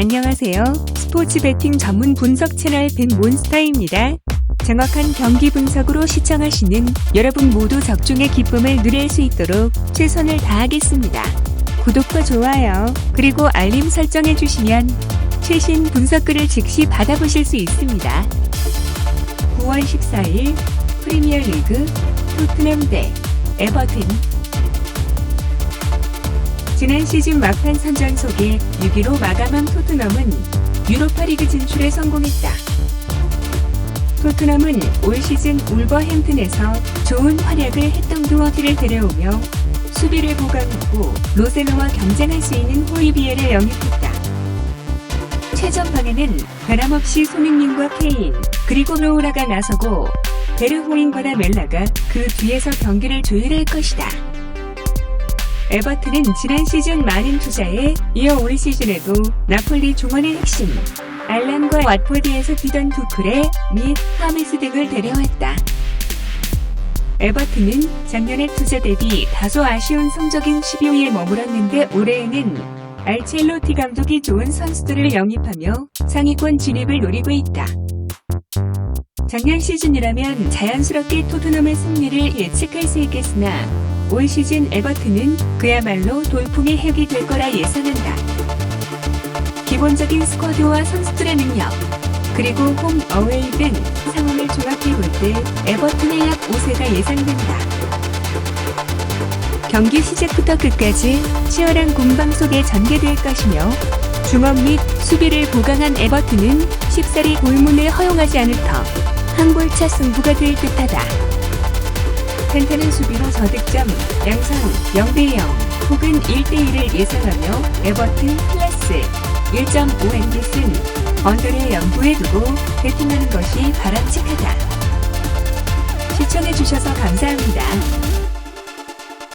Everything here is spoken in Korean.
안녕하세요. 스포츠 베팅 전문 분석 채널 벤몬스타입니다. 정확한 경기 분석으로 시청하시는 여러분 모두 적중의 기쁨을 누릴 수 있도록 최선을 다하겠습니다. 구독과 좋아요, 그리고 알림 설정해 주시면 최신 분석글을 즉시 받아보실 수 있습니다. 9월 14일 프리미어리그 토트넘 대 에버튼 지난 시즌 막판 선전 속에 6위로 마감한 토트넘은 유로파리그 진출에 성공했다. 토트넘은 올 시즌 울버햄튼에서 좋은 활약을 했던 두어티를 데려오며 수비를 보강하고 로셀로와 경쟁할 수 있는 호이비에를 영입했다. 최전방에는 변함없이 손흥민과 케인, 그리고 로우라가 나서고 베르호인과 라멜라가 그 뒤에서 경기를 조율할 것이다. 에버튼은 지난 시즌 많은 투자에 이어 올 시즌에도 나폴리 중원의 핵심 알란과 왓포드에서 뛰던 두크레 및 하메스 등을 데려왔다. 에버튼은 작년의 투자 대비 다소 아쉬운 성적인 12위에 머물렀는데 올해에는 알첼로티 감독이 좋은 선수들을 영입하며 상위권 진입을 노리고 있다. 작년 시즌이라면 자연스럽게 토트넘의 승리를 예측할 수 있겠으나 올 시즌 에버튼은 그야말로 돌풍의 핵이 될 거라 예상한다. 기본적인 스쿼드와 선수들의 능력, 그리고 홈 어웨이 등 상황을 종합해 볼 때 에버튼의 약 5세가 예상된다. 경기 시작부터 끝까지 치열한 공방 속에 전개될 것이며 중원 및 수비를 보강한 에버튼은 쉽사리 골문을 허용하지 않을 터 한 골차 승부가 될 듯하다. 탄탄한 수비로 저득점, 양상 0대0 혹은 1대1을 예상하며 에버튼 플러스 1.5엔디슨 언더를 염두에 두고 배팅하는 것이 바람직하다. 시청해주셔서 감사합니다.